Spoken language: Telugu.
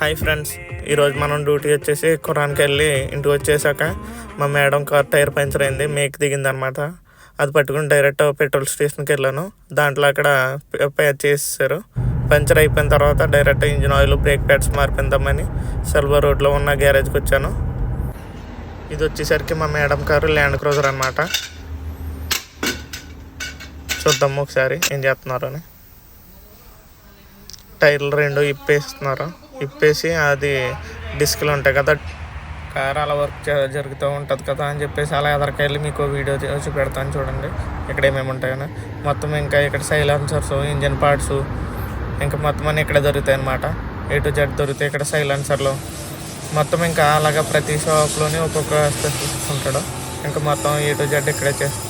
హాయ్ ఫ్రెండ్స్ ఈరోజు మనం డ్యూటీ వచ్చేసి కురాన్కి వెళ్ళి ఇంటికి వచ్చేసాక మా మేడం కార్ టైర్ పంచర్ అయింది మేక్ దిగిందనమాట. అది పట్టుకుని డైరెక్ట్ పెట్రోల్ స్టేషన్కి వెళ్ళాను. దాంట్లో అక్కడ ప్యాచ్ చేసేసారు. పంచర్ అయిపోయిన తర్వాత direct engine oil brake pads మార్పిందామని సెల్వర్ రోడ్లో ఉన్న గ్యారేజ్కి వచ్చాను. ఇది వచ్చేసరికి మా మేడం కారు ల్యాండ్ క్రూజర్ అనమాట చూద్దాము ఒకసారి ఏం చేస్తున్నారు అని టైర్లు రెండు ఇప్పేస్తున్నారు. ఇప్పేసి అది డిస్క్లు ఉంటాయి కదా కార్ అలా వర్క్ జరుగుతూ ఉంటుంది కదా అని చెప్పేసి అలా ఎదరికెళ్ళి మీకు వీడియో చేసి పెడతాను చూడండి. ఇక్కడ ఏమేమి ఉంటాయని మొత్తం ఇంకా ఇక్కడ సైలెన్సర్స్ ఇంజన్ పార్ట్స్ ఇంకా మొత్తం అన్నీ ఇక్కడ దొరుకుతాయి అనమాట ఏ టు జెడ్ దొరుకుతాయి ఇక్కడ సైలెన్సర్లు. మొత్తం ఇంకా అలాగా ప్రతి షాప్లోని ఒక్కొక్క స్పెసిఫిక్స్ ఉంటాడు. ఇంకా మొత్తం ఏ టు జెడ్ ఇక్కడే చేస్తాం